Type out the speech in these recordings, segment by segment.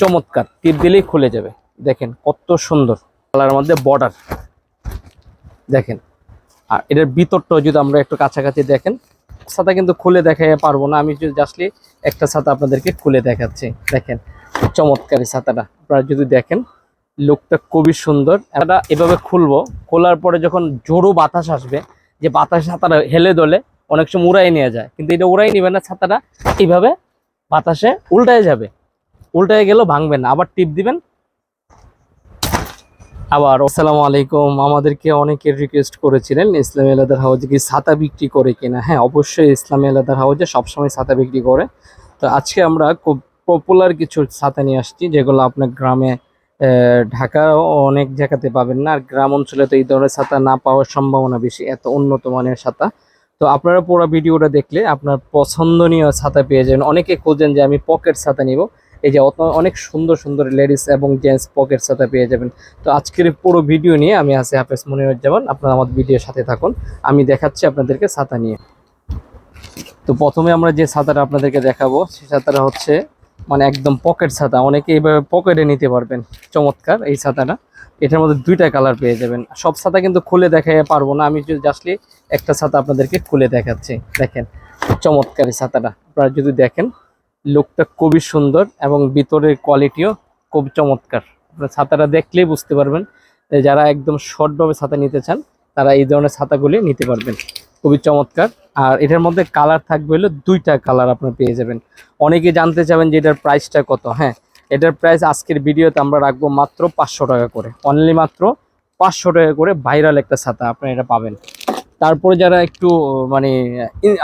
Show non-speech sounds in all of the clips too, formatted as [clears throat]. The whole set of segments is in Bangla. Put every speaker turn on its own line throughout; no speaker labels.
চমৎকার। টিপ দিলেই খুলে যাবে। দেখেন কত সুন্দর। কালারের মধ্যে বর্ডার দেখেন। আর এটার ভিতরটাও যদি আমরা একটু কাছাকাছি দেখেন, ছাতা কিন্তু খুলে দেখাই পারব না। আমি যদি আসলে একটা ছাতা আপনাদেরকে খুলে দেখাচ্ছি। দেখেন, চমৎকার ছাতাটা। আপনারা যদি দেখেন লুকটা খুবই সুন্দর। এটা এভাবে খুলবো। খোলার পরে যখন জোরো বাতাস আসবে, যে বাতাস ছাতাটা হেলে দলে, অনেক সময় উড়াই নিয়ে যায়। কিন্তু এটা উড়াই নিবে না, ছাতাটা এইভাবে বাতাসে উল্টায় যাবে। উল্টায় গেলেও ভাঙবে না। আবার টিপ দিবেন। আবার আসসালামু আলাইকুম। আমাদেরকে অনেকে রিকোয়েস্ট করেছিলেন ইসলামী আলাদার হাউজে কি ছাতা বিক্রি করে কিনা? হ্যাঁ অবশ্যই ইসলামী আলাদার হাউজে সবসময় ছাতা বিক্রি করে। তো আজকে আমরা খুব পপুলার কিছু ছাতা নিয়ে আসছি, যেগুলো আপনার গ্রামে ঢাকাও অনেক জায়গাতে পাবেন না। আর গ্রাম অঞ্চলে তো এই ধরনের ছাতা না পাওয়ার সম্ভাবনা বেশি, এত উন্নত মানের ছাতা। তো আপনারা পুরো ভিডিওটা দেখলে আপনার পছন্দনীয় ছাতা পেয়ে যাবেন। অনেকে খোঁজেন যে আমি পকেট ছাতা নিব। এই যে অনেক সুন্দর সুন্দর লেডিস এবং জেন্টস পকেট ছাতা পেয়ে যাবেন। তো আজকের পুরো ভিডিও নিয়ে আমি আছি হাফেজ মনিরুজ্জামান। আপনারা আমার ভিডিওর সাথে থাকুন। আমি দেখাচ্ছি আপনাদেরকে ছাতা নিয়ে। তো প্রথমে আমরা যে ছাতাটা আপনাদেরকে দেখাবো সেই ছাতাটা হচ্ছে মানে একদম পকেট ছাতা। অনেকে এইভাবে পকেটে নিতে পারবেন। চমৎকার এই ছাতাটা। এটার মধ্যে দুইটা কালার পেয়ে যাবেন। সব ছাতা কিন্তু খুলে দেখাই পারব না। আমি যদি আসলে একটা ছাতা আপনাদেরকে খুলে দেখাচ্ছি। দেখেন, চমৎকার এই ছাতাটা। আপনারা যদি দেখেন লুকটা খুবই সুন্দর এবং ভিতরের কোয়ালিটিও খুব চমৎকার। আপনার ছাতাটা দেখলেই বুঝতে পারবেন যারা একদম শর্টভাবে ছাতা নিতে চান, তারা এই ধরনের ছাতাগুলি নিতে পারবেন। খুবই চমৎকার। আর এটার মধ্যে কালার থাকবে হলো দুইটা কালার আপনার পেয়ে যাবেন। অনেকে জানতে চাবেন যে এটার প্রাইসটা কত? হ্যাঁ এটার প্রাইস আজকের ভিডিওতে আমরা রাখব মাত্র পাঁচশো টাকা করে। অনলি মাত্র পাঁচশো টাকা করে ভাইরাল একটা ছাতা আপনারা এটা পাবেন। তারপরে যারা একটু মানে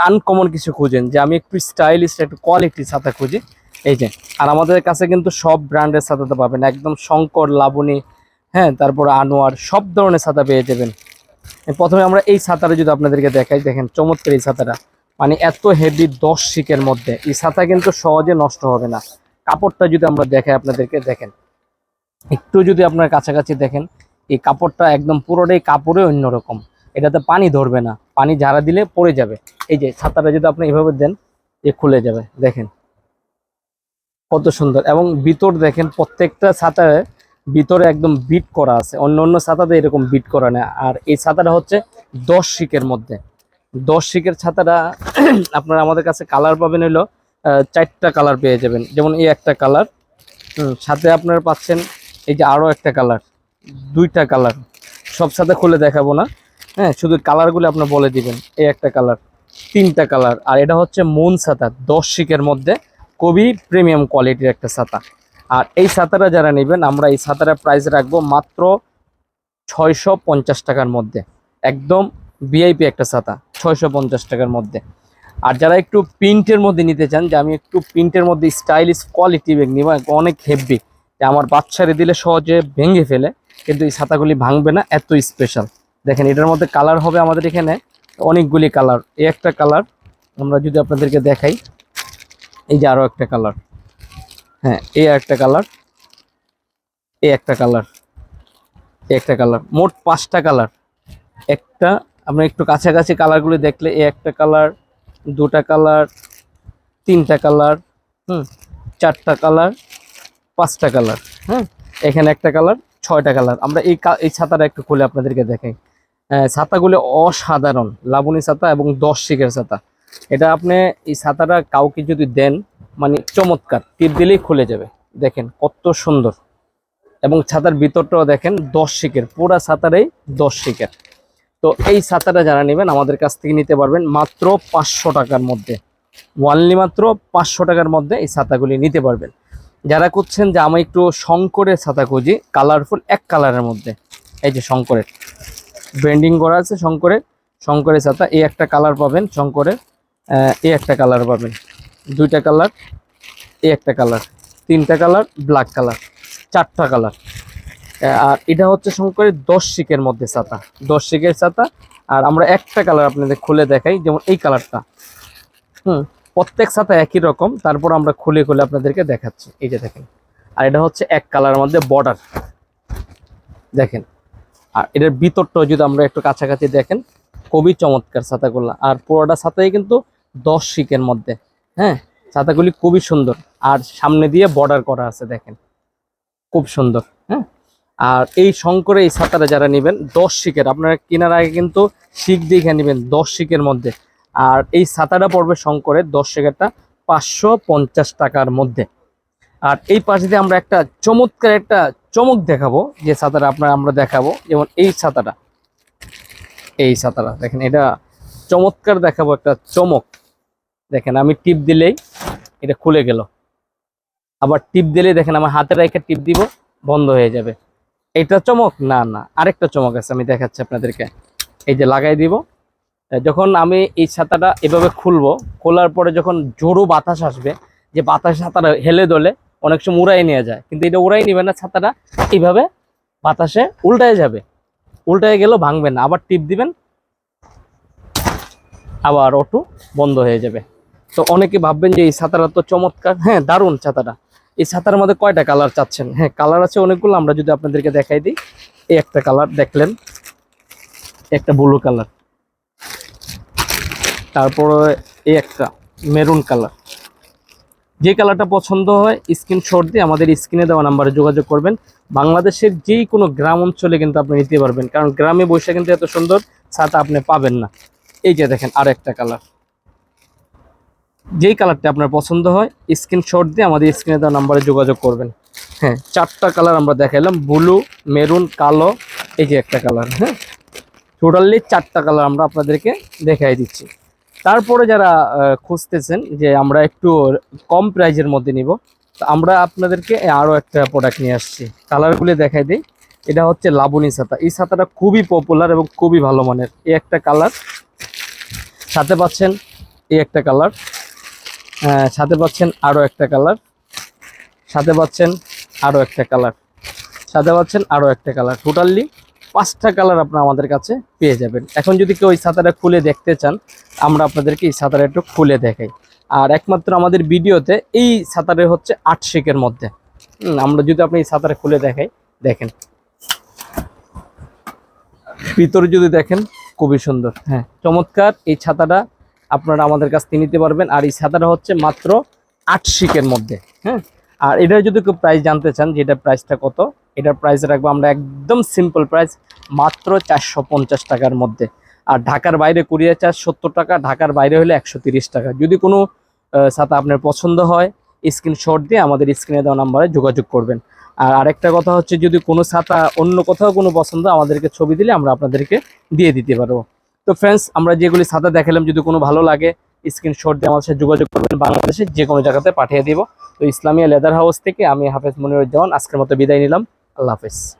আনকমন কিছু খুঁজেন, যে আমি একটু স্টাইলিশ একটু কোয়ালিটি ছাতা খুঁজি, এই যে, আর আমাদের কাছে কিন্তু সব ব্র্যান্ডের ছাতাতে পাবেন। একদম শঙ্কর, লাবণী হ্যাঁ তারপরে আনোয়ার, সব ধরনের ছাতা পেয়ে যাবেন। প্রথমে আমরা এই ছাতাটা যদি আপনাদেরকে দেখাই, দেখেন চমৎকার এই ছাতাটা। মানে এত হেভি দশ শিকের মধ্যে, এই ছাতা কিন্তু সহজে নষ্ট হবে না। কাপড়টা যদি আমরা দেখাই আপনাদেরকে, দেখেন। একটু যদি আপনার কাছাকাছি দেখেন, এই কাপড়টা একদম পুরোটাই কাপড়ে অন্যরকম। এটাতে পানি ধরবে না। পানি ঝাড়া দিলে পড়ে যাবে। এই যে ছাতাটা যদি আপনি এভাবে দেন যে খুলে যাবে। দেখেন কত সুন্দর। এবং ভিতর দেখেন প্রত্যেকটা ছাতায় ভিতরে একদম বিট করা আছে। অন্য অন্য ছাতাতে এরকম বিট করা নেই। আর এই ছাতাটা হচ্ছে দশ শিকের মধ্যে। দশ শিকের ছাতাটা [clears throat] আপনারা আমাদের কাছে কালার পাবেন হলো চারটা কালার পেয়ে যাবেন। যেমন এই একটা কালার। সাথে আপনারা পাচ্ছেন এই যে আরও একটা কালার। দুইটা কালার। সব সাথে খুলে দেখাবো না। হ্যাঁ শুধু কালারগুলো আপনার বলে দিবেন। এই একটা কালার তিনটা কালার আর এটা হচ্ছে মন ছাতা, দশ শিকের মধ্যে খুবই প্রিমিয়াম কোয়ালিটির একটা ছাতা। আর এই ছাতাটা যারা নেবেন, আমরা এই ছাতাটার প্রাইস রাখব মাত্র ছয়শো পঞ্চাশ টাকার মধ্যে। একদম ভিআইপি একটা ছাতা, ছয়শো পঞ্চাশ টাকার মধ্যে। আর যারা একটু প্রিন্টের মধ্যে নিতে চান, যে আমি একটু প্রিন্টের মধ্যে স্টাইলিশ কোয়ালিটি ব্যাগ নিব অনেক হেভি যে আমার বাচ্চারে দিলে সহজে ভেঙে ফেলে, কিন্তু এই ছাতাগুলি ভাঙবে না, এত স্পেশাল দেখেন, এটার মধ্যে কালার হবে আমাদের এখানে অনেকগুলি কালার এই একটা কালার আমরা যদি আপনাদেরকে দেখাই, এই যে আরও একটা কালার হ্যাঁ এই একটা কালার এই একটা কালার এই একটা কালার মোট পাঁচটা কালার একটা, আমরা একটু কাছাকাছি কালারগুলি দেখলে এই একটা কালার দুটা কালার তিনটা কালার হুম, চারটা কালার পাঁচটা কালার হ্যাঁ এখানে একটা কালার ছয়টা কালার। আমরা এই এই ছাতাটা একটু খুলে আপনাদেরকে দেখাই। ছাতাগুলো অসাধারণ, লাবণী ছাতা এবং দশ শিখের ছাতা। এটা আপনি এই ছাতাটা কাউকে যদি দেন মানে চমৎকার, টিপ দিলেই খুলে যাবে। দেখেন কত সুন্দর। এবং ছাতার ভিতরটাও দেখেন দশ শিকের পুরা ছাতাটাই দশ শিখের। তো এই ছাতাটা যারা নেবেন, আমাদের কাছ থেকে নিতে পারবেন মাত্র পাঁচশো টাকার মধ্যে। ওয়ানলি মাত্র পাঁচশো টাকার মধ্যে এই ছাতাগুলি নিতে পারবেন। যারা করছেন যে আমি একটু শঙ্করের ছাতা খুঁজি কালারফুল এক কালারের মধ্যে। এই যে শঙ্করের। ব্র্যান্ডিং করা আছে শঙ্করের। শঙ্করের ছাতা, এই একটা কালার পাবেন শঙ্করের। এই একটা কালার পাবেন। দুইটা কালার এই একটা কালার তিনটা কালার ব্ল্যাক কালার চারটা কালার আর এটা হচ্ছে শঙ্করের দশ শিকের মধ্যে ছাতা। দশ শিকের ছাতা। আর আমরা একটা কালার আপনাদের খুলে দেখাই, যেমন এই কালারটা হুম। প্রত্যেক ছাতা একই রকম। তারপর আমরা খুলে খুলে আপনাদেরকে দেখাচ্ছি। এই যে দেখেন। আর এটা হচ্ছে এক কালারের মধ্যে বর্ডার দেখেন। আর এটার ভিতরটাও যদি আমরা একটু কাছাকাছি দেখেন, খুবই চমৎকার ছাতাগুলো। আর পুরোটা ছাতাই কিন্তু দশ শিকের মধ্যে। হ্যাঁ ছাতাগুলি খুবই সুন্দর। আর সামনে দিয়ে বর্ডার করা আছে, দেখেন। খুব সুন্দর। হ্যাঁ আর এই শঙ্করে এই ছাতাটা যারা নেবেন, দশ শিকের আপনারা কেনার আগে কিন্তু শিক দেখে নেবেন দশ শিকের মধ্যে। আর এই ছাতাটা পড়বে শঙ্করের দশ শিকেরটা পাঁচশো পঞ্চাশ টাকার মধ্যে। আর এই পাশে দিয়ে আমরা একটা চমৎকার একটা চমক দেখাবো, যে ছাতাটা আপনার আমরা দেখাবো, যেমন এই ছাতাটা। এই ছাতাটা, দেখেন এটা চমৎকার দেখাবো একটা চমক। দেখেন আমি টিপ দিলেই এটা খুলে গেল। আবার টিপ দিলেই দেখেন আমার হাতে রেখে টিপ দিব, বন্ধ হয়ে যাবে। এটা চমক? না না, আরেকটা চমক আছে, আমি দেখাচ্ছি আপনাদেরকে। এই যে লাগাই দিব যখন আমি এই ছাতাটা এভাবে খুলবো, খোলার পরে যখন জোরো বাতাস আসবে, যে বাতাস ছাতাটা হেলে দলে, অনেক সময় উড়াই নিয়ে যায়। কিন্তু এটা উড়াই নিবে না, ছাতাটা এইভাবে বাতাসে উল্টায় যাবে। উল্টায় গেলেও ভাঙবে না। আবার টিপ দিবেন, আবার অটো বন্ধ হয়ে যাবে। তো অনেকে ভাববেন যে এই ছাতাটা তো চমৎকার। হ্যাঁ দারুণ ছাতাটা। এই ছাতার মধ্যে কয়টা কালার চাচ্ছেন? হ্যাঁ কালার আছে অনেকগুলো। আমরা যদি আপনাদেরকে দেখাই দিই, এই একটা কালার দেখলেন, একটা ব্লু কালার। তারপরে এই একটা, মেরুন কালার। যে কালারটা পছন্দ হয়, স্ক্রিনশট দিয়ে আমাদের স্ক্রিনে দেওয়া নাম্বারে যোগাযোগ করবেন। বাংলাদেশের যেই কোনো গ্রাম অঞ্চলে কিন্তু আপনি নিতে পারবেন, কারণ গ্রামে বসে কিন্তু এত সুন্দর ছাতা আপনি পাবেন না। এই যে দেখেন আর একটা কালার। যেই কালারটা আপনার পছন্দ হয়, স্ক্রিনশট দিয়ে আমাদের স্ক্রিনে দেওয়া নাম্বারে যোগাযোগ করবেন। হ্যাঁ চারটা কালার আমরা দেখাইলাম, ব্লু, মেরুন, কালো, এই যে একটা কালার হ্যাঁ। টোটালি চারটা কালার আমরা আপনাদেরকে দেখাই দিচ্ছি। তারপরে যারা খুঁজতেছেন যে আমরা একটু কম প্রাইজের মধ্যে নিব, তো আমরা আপনাদেরকে আরও একটা প্রোডাক্ট নিয়ে আসছি। কালারগুলি দেখাই দিই। এটা হচ্ছে লাবণী ছাতা। এই ছাতাটা খুবই পপুলার এবং খুবই ভালো মানের। এই একটা কালার সাথে পাচ্ছেন এই একটা কালার সাথে পাচ্ছেন আরও একটা কালার সাথে পাচ্ছেন আরও একটা কালার সাথে পাচ্ছেন আরও একটা কালার টোটালি পাঁচটা কালার আপনারা আমাদের কাছে পেয়ে যাবেন। এখন যদি কেউ এই ছাতাটা খুলে দেখতে চান, আমরা আপনাদেরকে এই ছাতাটা একটু খুলে দেখাই। আর একমাত্র আমাদের ভিডিওতে এই ছাতাটা হচ্ছে আট শেকের মধ্যে। আমরা যদি আপনি এই ছাতাটা খুলে দেখাই, দেখেন। ভিতরে যদি দেখেন, খুবই সুন্দর। হ্যাঁ চমৎকার এই ছাতাটা আপনারা আমাদের কাছ থেকে নিতে পারবেন। আর এই ছাতাটা হচ্ছে মাত্র আট শিকের মধ্যে। হ্যাঁ আর এটার যদি কেউ প্রাইস জানতে চান যে এটার প্রাইসটা কত এটার প্রাইস রাখব আমরা একদম সিম্পল প্রাইস মাত্র চারশো পঞ্চাশ টাকার মধ্যে। আর ঢাকার বাইরে কুরিয়ার চার্জ সত্তর টাকা, ঢাকার বাইরে হলে একশো টাকা। যদি কোনো ছাতা আপনার পছন্দ হয় স্ক্রিনশট দিয়ে আমাদের স্ক্রিনে দেওয়া নাম্বারে যোগাযোগ করবেন। আর আরেকটা কথা হচ্ছে, যদি কোনো ছাতা অন্য কোথাও কোনো পছন্দ, আমাদেরকে ছবি দিলে আমরা আপনাদেরকে দিয়ে দিতে পারব। তো ফ্রেন্ডস আমরা যেগুলি ছাতা দেখালাম, যদি কোনো ভালো লাগে স্ক্রিনশট দিয়ে আমাদের সাথে যোগাযোগ করবেন বাংলাদেশে যে কোনো জায়গাতে পাঠিয়ে দিব। তো ইসলামিয়া লেদার হাউস থেকে আমি হাফেজ মনিরুজ্জামান, আজকের মতো বিদায় নিলাম। আল্লাহ হাফেজ।